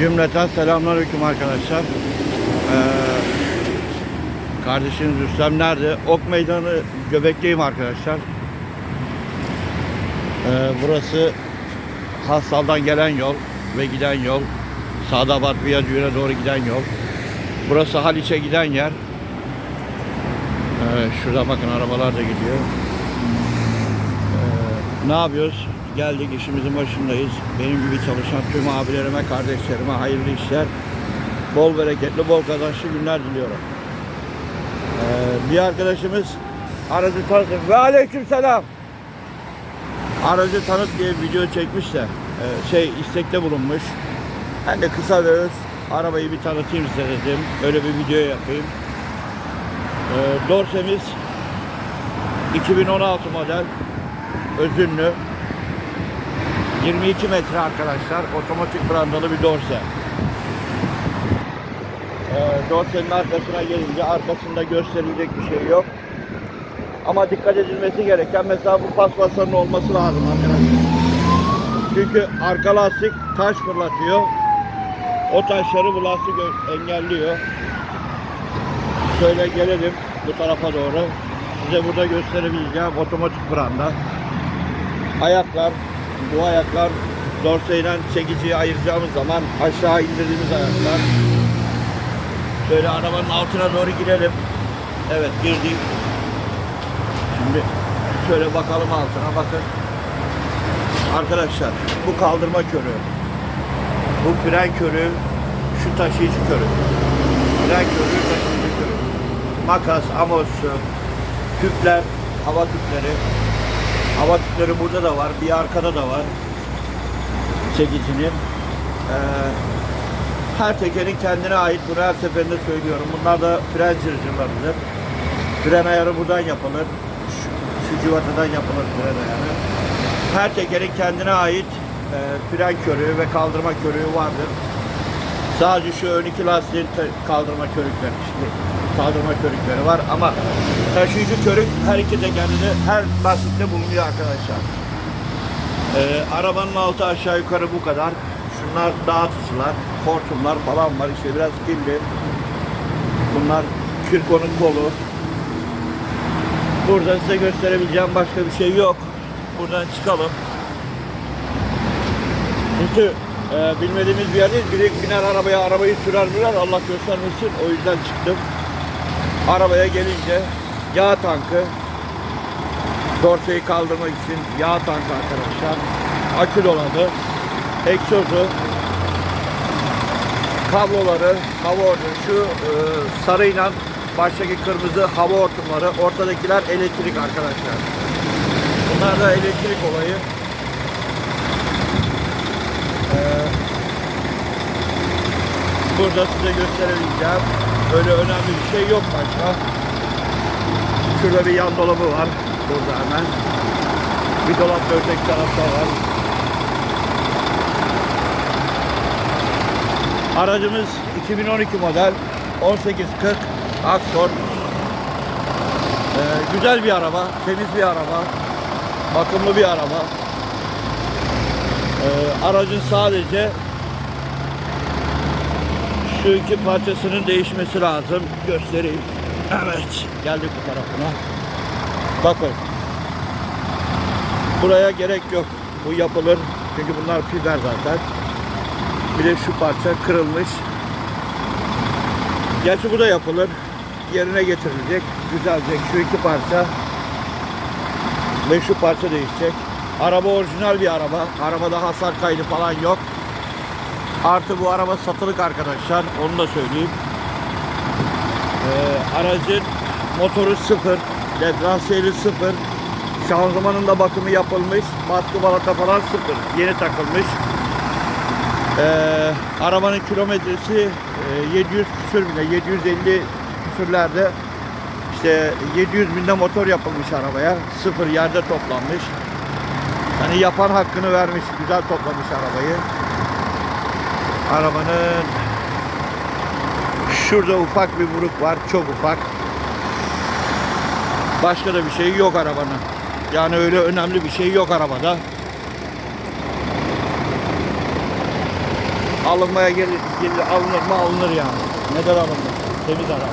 Cümleten selamünaleyküm arkadaşlar. Ee, kardeşiniz Rüstem nerede? Ok Meydanı Göbek'teyim arkadaşlar. Ee, burası Hassal'dan gelen yol ve giden yol. Sadabat Viyadüğü'ne doğru giden yol. Burası Haliç'e giden yer. Ee, şurada bakın arabalar da gidiyor. Ee, ne yapıyoruz? Geldik işimizin başındayız. Benim gibi çalışan tüm abilerime, kardeşlerime hayırlı işler, bol bereketli, bol kazançlı günler diliyorum. Ee, bir arkadaşımız aracı tanıtın. Ve aleyküm selam. Aracı tanıt diye video çekmiş de e, şey istekte bulunmuş. Ben de kısa ve arabayı bir tanıtayım size dedim. Öyle bir video yapayım. Ee, Dorsemiz 2016 model özünlü 22 metre arkadaşlar otomatik brandalı bir dorse. Ee, dorsenin arkasına gelince arkasında gösterilecek bir şey yok. Ama dikkat edilmesi gereken mesela bu paspasların olması lazım arkadaşlar. Çünkü arka lastik taş fırlatıyor. O taşları bu lastik engelliyor. Şöyle gelelim bu tarafa doğru. Size burada gösterebileceğim otomatik branda. Ayaklar, bu ayaklar dorseyle çekiciyi ayıracağımız zaman aşağı indirdiğimiz ayaklar. Şöyle arabanın altına doğru girelim. Evet girdik. Şimdi şöyle bakalım altına bakın. Arkadaşlar bu kaldırma körü. Bu fren körü. Şu taşıyıcı körü. Fren körü, taşıyıcı körü. Makas, amosu, tüpler, hava tüpleri. Hava tüpleri burada da var. Bir arkada da var. Çekicinin. Ee, her tekerin kendine ait. Bunu her seferinde söylüyorum. Bunlar da fren cırcırlarıdır. Fren ayarı buradan yapılır. Şu, şu civatadan yapılır fren ayarı. Her tekerin kendine ait e, fren körüğü ve kaldırma körüğü vardır. Sadece şu ön iki lastiğin kaldırma körükleri, işte, kaldırma körükleri var ama taşıyıcı körük her iki tekerinde, her lastikte bulunuyor arkadaşlar. Ee, arabanın altı aşağı yukarı bu kadar. Şunlar dağıtıcılar, hortumlar falan var işte biraz kirli. Bunlar Kirko'nun kolu. Burada size gösterebileceğim başka bir şey yok. Buradan çıkalım. Çünkü e, bilmediğimiz bir yerdeyiz. Biri biner arabaya, arabayı sürer sürer Allah göstermesin. O yüzden çıktım. Arabaya gelince yağ tankı, dorseyi kaldırmak için yağ tankı arkadaşlar. Akü dolabı, egzozu, kabloları, hava hortumu, şu e, sarıyla baştaki kırmızı hava hortumları, ortadakiler elektrik arkadaşlar. Bunlar da elektrik olayı. Ee, burada size gösterebileceğim. Öyle önemli bir şey yok başka. Şurada bir yan dolabı var. Burada hemen. Bir dolap da öteki tarafta var. Aracımız 2012 model 1840 Akson. Ee, güzel bir araba, temiz bir araba, bakımlı bir araba. Ee, aracın sadece şu iki parçasının değişmesi lazım. Göstereyim. Evet, geldik bu tarafına. Bakın. Buraya gerek yok. Bu yapılır. Çünkü bunlar fiber zaten. Bir de şu parça kırılmış. Gerçi bu da yapılır. Yerine getirilecek. Güzelce şu iki parça ve şu parça değişecek. Araba orijinal bir araba. Arabada hasar kaydı falan yok. Artı bu araba satılık arkadaşlar. Onu da söyleyeyim. Ee, aracın motoru sıfır. Diferansiyeli sıfır. Şanzımanın da bakımı yapılmış. Baskı balata falan sıfır. Yeni takılmış. Ee, arabanın kilometresi e, 700 küsür bile 750 küsürlerde işte 700 binde motor yapılmış arabaya sıfır yerde toplanmış yani yapan hakkını vermiş güzel toplamış arabayı arabanın şurada ufak bir buruk var çok ufak başka da bir şey yok arabanın yani öyle önemli bir şey yok arabada alınmaya gelir, gelir alınır mı alınır yani. Neden alınır? Temiz araba.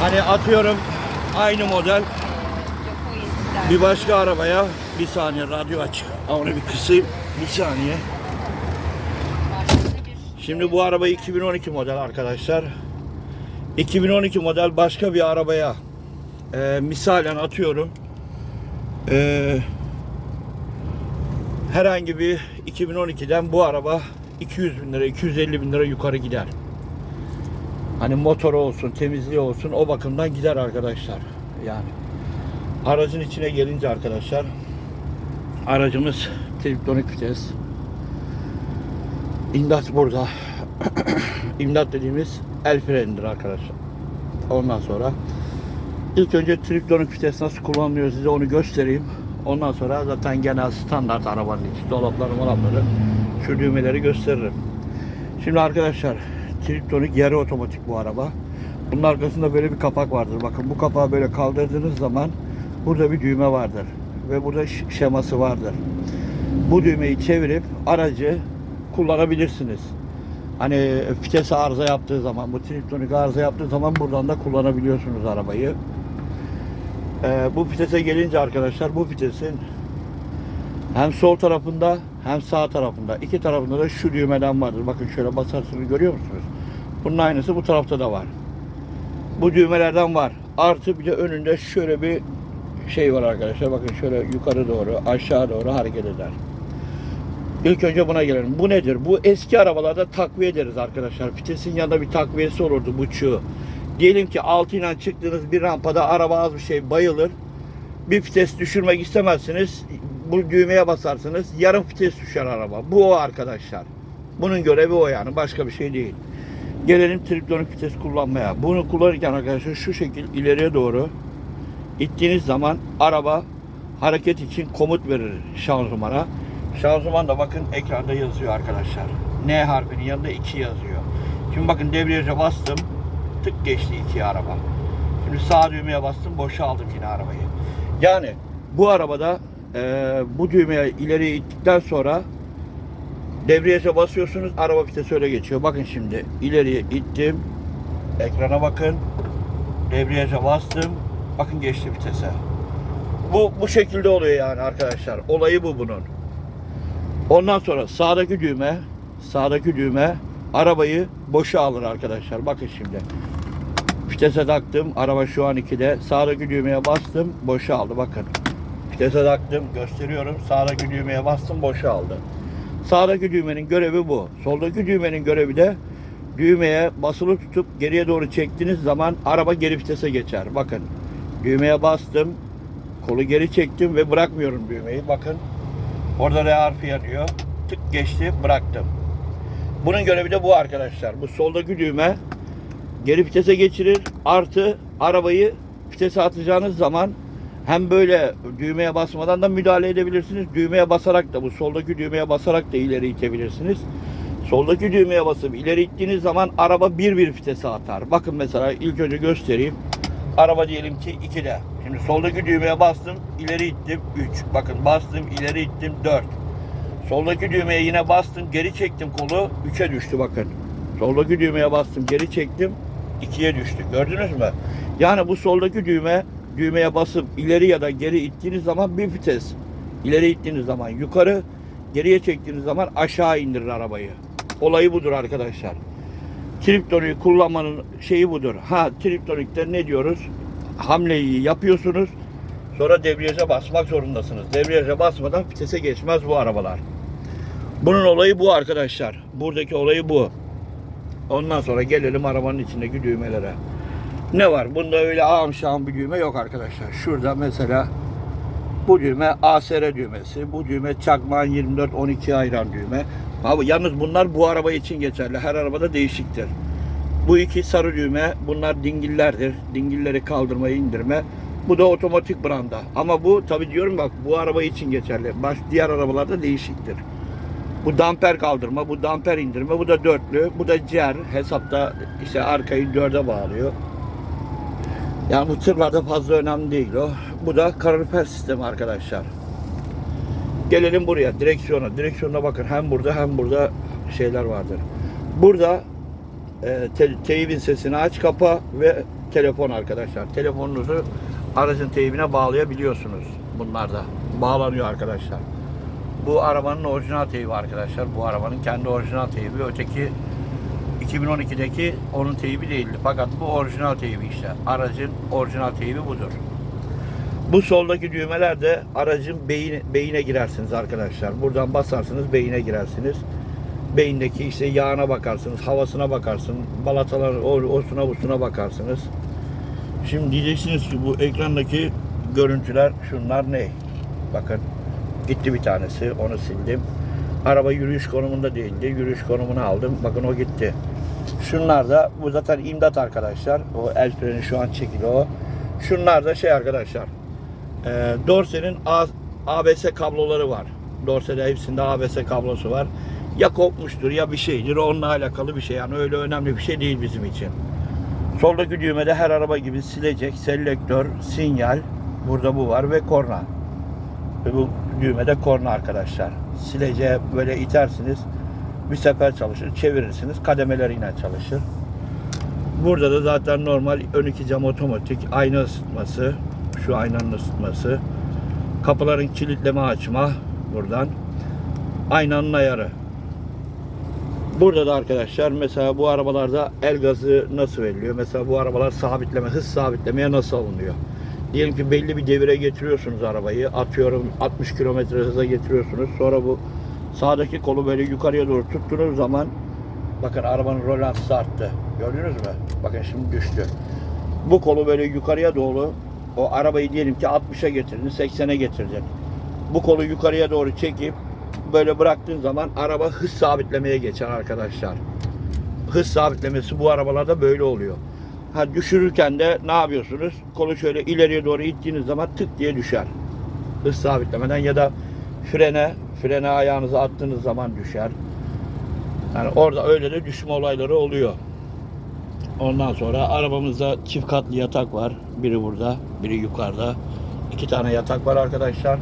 Hani atıyorum aynı model bir başka arabaya bir saniye radyo. Ha, Onu bir kısayım. Bir saniye. Şimdi bu araba 2012 model arkadaşlar. 2012 model başka bir arabaya e, misalen atıyorum. E, herhangi bir 2012'den bu araba 200 bin lira, 250 bin lira yukarı gider. Hani motoru olsun, temizliği olsun o bakımdan gider arkadaşlar. Yani aracın içine gelince arkadaşlar aracımız triptonik vites. İmdat burada. İmdat dediğimiz el frenidir arkadaşlar. Ondan sonra ilk önce triptonik vites nasıl kullanılıyor size onu göstereyim. Ondan sonra zaten genel standart arabanın içi dolapları molapları şu düğmeleri gösteririm. Şimdi arkadaşlar triptonik yarı otomatik bu araba. Bunun arkasında böyle bir kapak vardır. Bakın bu kapağı böyle kaldırdığınız zaman burada bir düğme vardır. Ve burada şeması vardır. Bu düğmeyi çevirip aracı kullanabilirsiniz. Hani vites arıza yaptığı zaman, bu triptonik arıza yaptığı zaman buradan da kullanabiliyorsunuz arabayı. Ee, bu vitese gelince arkadaşlar bu vitesin hem sol tarafında hem sağ tarafında iki tarafında da şu düğmeden vardır. Bakın şöyle basarsınız görüyor musunuz? Bunun aynısı bu tarafta da var. Bu düğmelerden var. Artı bir de önünde şöyle bir şey var arkadaşlar. Bakın şöyle yukarı doğru aşağı doğru hareket eder. İlk önce buna gelelim. Bu nedir? Bu eski arabalarda takviye ederiz arkadaşlar. Vitesin yanında bir takviyesi olurdu buçuğu. Diyelim ki altıyla çıktığınız bir rampada araba az bir şey bayılır. Bir vites düşürmek istemezsiniz. Bu düğmeye basarsınız. Yarım vites düşer araba. Bu o arkadaşlar. Bunun görevi o yani. Başka bir şey değil. Gelelim triptonik vites kullanmaya. Bunu kullanırken arkadaşlar şu şekil ileriye doğru ittiğiniz zaman araba hareket için komut verir şanzımana. Şanzıman da bakın ekranda yazıyor arkadaşlar. N harfinin yanında 2 yazıyor. Şimdi bakın debriyaja bastım. Tık geçti 2 araba. Şimdi sağ düğmeye bastım boşaldım yine arabayı. Yani bu arabada eee, bu düğmeye ileri ittikten sonra debriyaja basıyorsunuz araba vitesi öyle geçiyor. Bakın şimdi ileriye ittim. Ekrana bakın. Debriyaja bastım. Bakın geçti vitese. Bu bu şekilde oluyor yani arkadaşlar. Olayı bu bunun. Ondan sonra sağdaki düğme, sağdaki düğme arabayı boşa alır arkadaşlar. Bakın şimdi. Vitese taktım. Araba şu an 2'de. Sağdaki düğmeye bastım. Boşa aldı. Bakın. Vitese taktım. Gösteriyorum. Sağdaki düğmeye bastım. Boşa aldı. Sağdaki düğmenin görevi bu. Soldaki düğmenin görevi de düğmeye basılı tutup geriye doğru çektiğiniz zaman araba geri vitese geçer. Bakın. Düğmeye bastım. Kolu geri çektim ve bırakmıyorum düğmeyi. Bakın. Orada R harfi yanıyor. Tık geçti. Bıraktım. Bunun görevi de bu arkadaşlar. Bu soldaki düğme geri vitese geçirir. Artı arabayı vitese atacağınız zaman hem böyle düğmeye basmadan da müdahale edebilirsiniz. Düğmeye basarak da bu soldaki düğmeye basarak da ileri itebilirsiniz. Soldaki düğmeye basıp ileri ittiğiniz zaman araba bir bir vitese atar. Bakın mesela ilk önce göstereyim. Araba diyelim ki 2'de. Şimdi soldaki düğmeye bastım, ileri ittim 3. Bakın bastım, ileri ittim 4. Soldaki düğmeye yine bastım, geri çektim kolu 3'e düştü bakın. Soldaki düğmeye bastım, geri çektim 2'ye düştü. Gördünüz mü? Yani bu soldaki düğme düğmeye basıp ileri ya da geri ittiğiniz zaman bir vites. İleri ittiğiniz zaman yukarı, geriye çektiğiniz zaman aşağı indirir arabayı. Olayı budur arkadaşlar. Triptoniği kullanmanın şeyi budur. Ha triptonikte ne diyoruz? Hamleyi yapıyorsunuz. Sonra debriyaja basmak zorundasınız. Debriyaja basmadan vitese geçmez bu arabalar. Bunun olayı bu arkadaşlar. Buradaki olayı bu. Ondan sonra gelelim arabanın içindeki düğmelere. Ne var? Bunda öyle ağam şahım bir düğme yok arkadaşlar. Şurada mesela bu düğme ASR düğmesi. Bu düğme çakmağın 24-12 ayıran düğme. Abi yalnız bunlar bu araba için geçerli. Her arabada değişiktir. Bu iki sarı düğme bunlar dingillerdir. Dingilleri kaldırma indirme. Bu da otomatik branda. Ama bu tabi diyorum bak bu araba için geçerli. Baş, diğer arabalarda değişiktir. Bu damper kaldırma, bu damper indirme, bu da dörtlü, bu da cer. Hesapta işte arkayı dörde bağlıyor. Yani bu tırlarda fazla önemli değil o. Bu da kalorifer sistemi arkadaşlar. Gelelim buraya direksiyona. Direksiyona bakın hem burada hem burada şeyler vardır. Burada e, te- teybin sesini aç kapa ve telefon arkadaşlar. Telefonunuzu aracın teybine bağlayabiliyorsunuz bunlarda. Bağlanıyor arkadaşlar. Bu arabanın orijinal teybi arkadaşlar. Bu arabanın kendi orijinal teybi. Öteki 2012'deki onun teybi değildi. Fakat bu orijinal teybi işte. Aracın orijinal teybi budur. Bu soldaki düğmeler de aracın beyin, beyine girersiniz arkadaşlar. Buradan basarsınız beyine girersiniz. Beyindeki işte yağına bakarsınız, havasına bakarsınız, balatalar, osuna busuna bakarsınız. Şimdi diyeceksiniz ki bu ekrandaki görüntüler şunlar ne? Bakın gitti bir tanesi onu sildim. Araba yürüyüş konumunda değildi. Yürüyüş konumunu aldım. Bakın o gitti. Şunlar da bu zaten imdat arkadaşlar. O el freni şu an çekili o. Şunlar da şey arkadaşlar. E, Dorse'nin ABS kabloları var. Dorse'de hepsinde ABS kablosu var. Ya kopmuştur ya bir şeydir. Onunla alakalı bir şey. Yani öyle önemli bir şey değil bizim için. Soldaki düğmede her araba gibi silecek, selektör, sinyal. Burada bu var ve korna. Ve bu düğmede korna arkadaşlar. Sileceğe böyle itersiniz. Bir sefer çalışır. Çevirirsiniz. Kademeler yine çalışır. Burada da zaten normal ön iki cam otomatik. Ayna ısıtması. Şu aynanın ısıtması. Kapıların kilitleme açma. Buradan. Aynanın ayarı. Burada da arkadaşlar mesela bu arabalarda el gazı nasıl veriliyor? Mesela bu arabalar sabitleme, hız sabitlemeye nasıl alınıyor? Diyelim ki belli bir devire getiriyorsunuz arabayı. Atıyorum 60 kilometre hıza getiriyorsunuz. Sonra bu sağdaki kolu böyle yukarıya doğru tuttuğunuz zaman bakın arabanın rolansı arttı. Gördünüz mü? Bakın şimdi düştü. Bu kolu böyle yukarıya doğru o arabayı diyelim ki 60'a getirdin, 80'e getirdin. Bu kolu yukarıya doğru çekip böyle bıraktığın zaman araba hız sabitlemeye geçer arkadaşlar. Hız sabitlemesi bu arabalarda böyle oluyor. Ha düşürürken de ne yapıyorsunuz? Kolu şöyle ileriye doğru ittiğiniz zaman tık diye düşer. Hız sabitlemeden ya da frene, frene ayağınızı attığınız zaman düşer. Yani orada öyle de düşme olayları oluyor. Ondan sonra arabamızda çift katlı yatak var. Biri burada, biri yukarıda. İki tane yatak var arkadaşlar.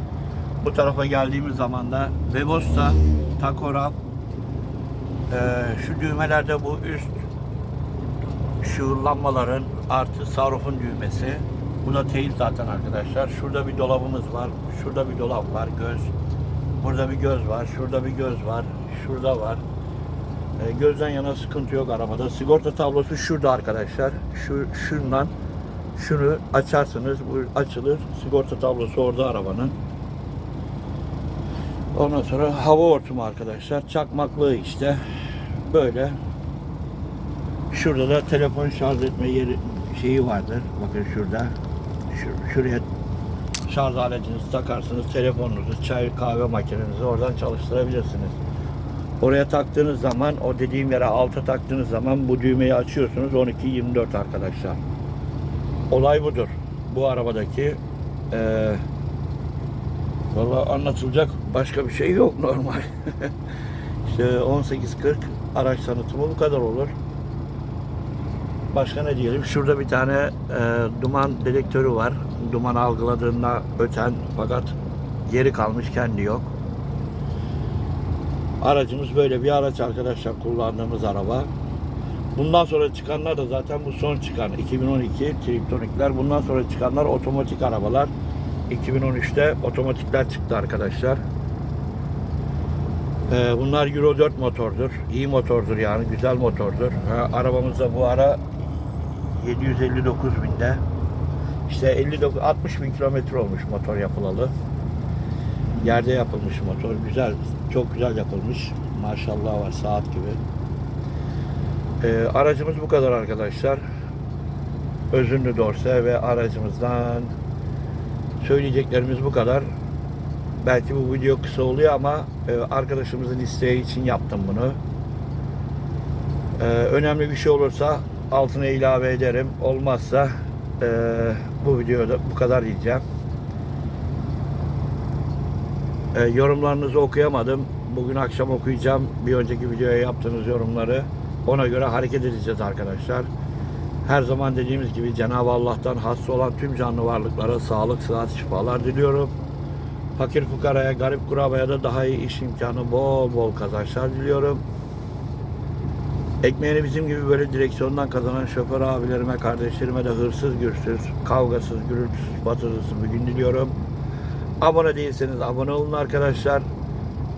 Bu tarafa geldiğimiz zaman da Webasto, Takoraf, eee, şu düğmelerde bu üst şu lambaların artı sarrafın düğmesi. Bu da teyip zaten arkadaşlar. Şurada bir dolabımız var. Şurada bir dolap var. Göz. Burada bir göz var. Şurada bir göz var. Şurada var. E, gözden yana sıkıntı yok arabada. Sigorta tablosu şurada arkadaşlar. Şu şundan şunu açarsınız. Bu açılır. Sigorta tablosu orada arabanın. Ondan sonra hava hortumu arkadaşlar. Çakmaklığı işte. Böyle. Şurada da telefon şarj etme yeri şeyi vardır. Bakın şurada. Şu, şuraya şarj aletinizi takarsınız. Telefonunuzu, çay kahve makinenizi oradan çalıştırabilirsiniz. Oraya taktığınız zaman o dediğim yere alta taktığınız zaman bu düğmeyi açıyorsunuz 12-24 arkadaşlar. Olay budur. Bu arabadaki eee Valla anlatılacak başka bir şey yok normal. işte 18.40 araç tanıtımı bu kadar olur. Başka ne diyelim? Şurada bir tane e, duman dedektörü var. Duman algıladığında öten fakat geri kalmış kendi yok. Aracımız böyle bir araç arkadaşlar kullandığımız araba. Bundan sonra çıkanlar da zaten bu son çıkan 2012 Triptonikler. Bundan sonra çıkanlar otomatik arabalar. 2013'te otomatikler çıktı arkadaşlar. Ee, bunlar Euro 4 motordur. İyi motordur yani güzel motordur. Ha, arabamızda bu ara 759 binde. İşte 59 60 bin kilometre olmuş motor yapılalı. Yerde yapılmış motor. Güzel. Çok güzel yapılmış. Maşallah var saat gibi. Ee, aracımız bu kadar arkadaşlar. Özünlü dorse ve aracımızdan söyleyeceklerimiz bu kadar. Belki bu video kısa oluyor ama e, arkadaşımızın isteği için yaptım bunu. E, önemli bir şey olursa altına ilave ederim. Olmazsa e, bu videoda bu kadar diyeceğim. E, yorumlarınızı okuyamadım. Bugün akşam okuyacağım. Bir önceki videoya yaptığınız yorumları. Ona göre hareket edeceğiz arkadaşlar. Her zaman dediğimiz gibi Cenab-ı Allah'tan hasta olan tüm canlı varlıklara sağlık, sıhhat, şifalar diliyorum. Fakir fukaraya, garip kurabaya da daha iyi iş imkanı, bol bol kazançlar diliyorum. Ekmeğini bizim gibi böyle direksiyondan kazanan şoför abilerime, kardeşlerime de hırsız, gürsüz, kavgasız, gürültüsüz, batırısız bir gün diliyorum. Abone değilseniz abone olun arkadaşlar.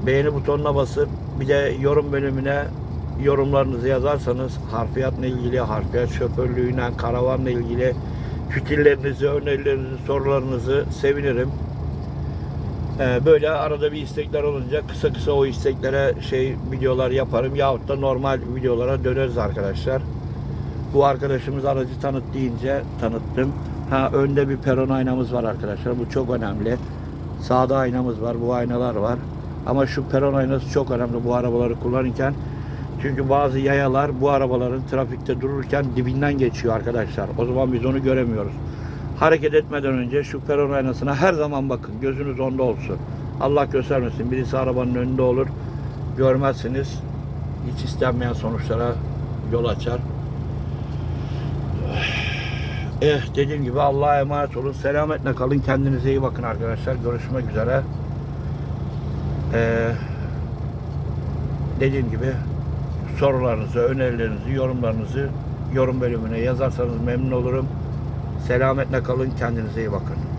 Beğeni butonuna basıp bir de yorum bölümüne yorumlarınızı yazarsanız harfiyatla ilgili, harfiyat şoförlüğüyle, karavanla ilgili fikirlerinizi, önerilerinizi, sorularınızı sevinirim. Ee, böyle arada bir istekler olunca kısa kısa o isteklere şey videolar yaparım yahut da normal videolara döneriz arkadaşlar. Bu arkadaşımız aracı tanıt deyince tanıttım. Ha önde bir peron aynamız var arkadaşlar. Bu çok önemli. Sağda aynamız var. Bu aynalar var. Ama şu peron aynası çok önemli bu arabaları kullanırken. Çünkü bazı yayalar bu arabaların trafikte dururken dibinden geçiyor arkadaşlar. O zaman biz onu göremiyoruz. Hareket etmeden önce şu peron aynasına her zaman bakın. Gözünüz onda olsun. Allah göstermesin. Birisi arabanın önünde olur. Görmezsiniz. Hiç istenmeyen sonuçlara yol açar. Eh dediğim gibi Allah'a emanet olun. Selametle kalın. Kendinize iyi bakın arkadaşlar. Görüşmek üzere. Ee, dediğim gibi sorularınızı, önerilerinizi, yorumlarınızı yorum bölümüne yazarsanız memnun olurum. Selametle kalın. Kendinize iyi bakın.